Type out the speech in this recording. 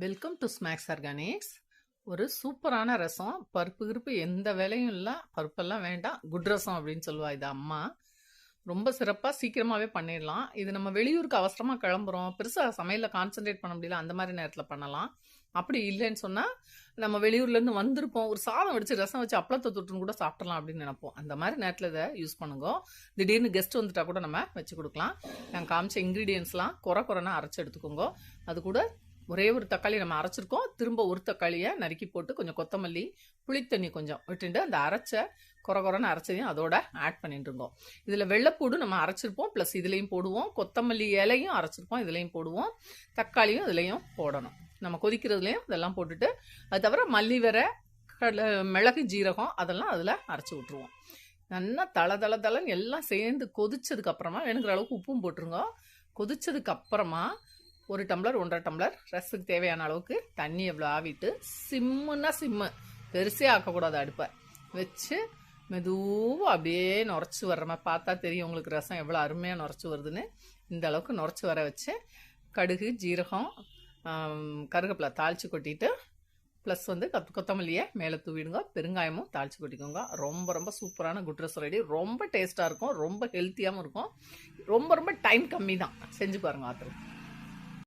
Welcome to snacks organics ஒரு சூப்பரான ரசம். பருப்பு கிருப்பு எந்த வேலையும் இல்லை. பருப்பெல்லாம் வேண்டாம். குட் ரசம் அப்படின்னு சொல்லுவா இது அம்மா. ரொம்ப சிறப்பாக சீக்கிரமாகவே பண்ணிடலாம். இது நம்ம வெளியூருக்கு அவசரமாக கிளம்புறோம். பெருசாக சமையலில் கான்சென்ட்ரேட் பண்ண முடியல. அந்த மாதிரி நேரத்தில் பண்ணலாம். அப்படி இல்லைன்னு சொன்னால் நம்ம வெளியூர்லேருந்து வந்திருப்போம். ஒரு சாதம் வச்சு ரசம் வச்சு அப்பளத்தை தொட்டுன்னு கூட சாப்பிடலாம் அப்படின்னு நினைப்போம். அந்த மாதிரி நேரத்தில் இதை யூஸ் பண்ணுங்க. திடீர்னு கெஸ்ட் வந்துட்டா கூட நம்ம வச்சு கொடுக்கலாம். நான் காமிச்ச இன்க்ரீடியன்ஸ்லாம் குறை குறைனா அரைச்சி எடுத்துக்கோங்க. அது கூட ஒரே ஒரு தக்காளி நம்ம அரைச்சிருக்கோம். திரும்ப ஒரு தக்காளியை நறுக்கி போட்டு கொஞ்சம் கொத்தமல்லி புளித்தண்ணி கொஞ்சம் விட்டுட்டு அந்த அரைச்ச குறை குறைன்னு அரைச்சதையும் அதோட ஆட் பண்ணிட்டு இருக்கோம் இதில் வெள்ளைப்பூடு நம்ம அரைச்சிருப்போம். ப்ளஸ் இதுலேயும் போடுவோம். கொத்தமல்லி இலையும் அரைச்சிருப்போம். இதுலேயும் போடுவோம். தக்காளியும் இதுலேயும் போடணும். நம்ம கொதிக்கிறதுலையும் இதெல்லாம் போட்டுட்டு அது தவிர மல்லி வரை கடலை மிளகு ஜீரகம் அதெல்லாம் அதில் அரைச்சி விட்ருவோம் நல்லா தள தள தளன்னு எல்லாம் சேர்ந்து கொதிச்சதுக்கு அப்புறமா வேணுங்கிற அளவுக்கு உப்பும் போட்டுருங்க. கொதிச்சதுக்கு அப்புறமா ஒரு டம்ளர் ஒன்றரை டம்ளர் ரசத்துக்கு தேவையான அளவுக்கு தண்ணி எவ்வளோ ஆவிட்டு சிம்முன்னா சிம்மு. பெருசே ஆக்கக்கூடாது அடுப்பை. வச்சு மெதுவாக அப்படியே நுரைச்சி வர்ற மாதிரி பார்த்தா தெரியும் உங்களுக்கு ரசம் எவ்வளோ அருமையாக நுரைச்சி வருதுன்னு. இந்த அளவுக்கு நுரைச்சி வர வச்சு கடுகு ஜீரகம் கருகப்பிலை தாளித்து கொட்டிட்டு ப்ளஸ் வந்து கத் கொத்தமல்லியை மேலே தூவிடுங்க. பெருங்காயமும் தாளித்து கொட்டிக்கோங்க. ரொம்ப ரொம்ப சூப்பரான குட் ரசம் ரெடி ரொம்ப டேஸ்ட்டாக இருக்கும். ரொம்ப ஹெல்த்தியாகவும் இருக்கும். ரொம்ப ரொம்ப டைம் கம்மி தான் செஞ்சு பாருங்கள் ஆத்திரம்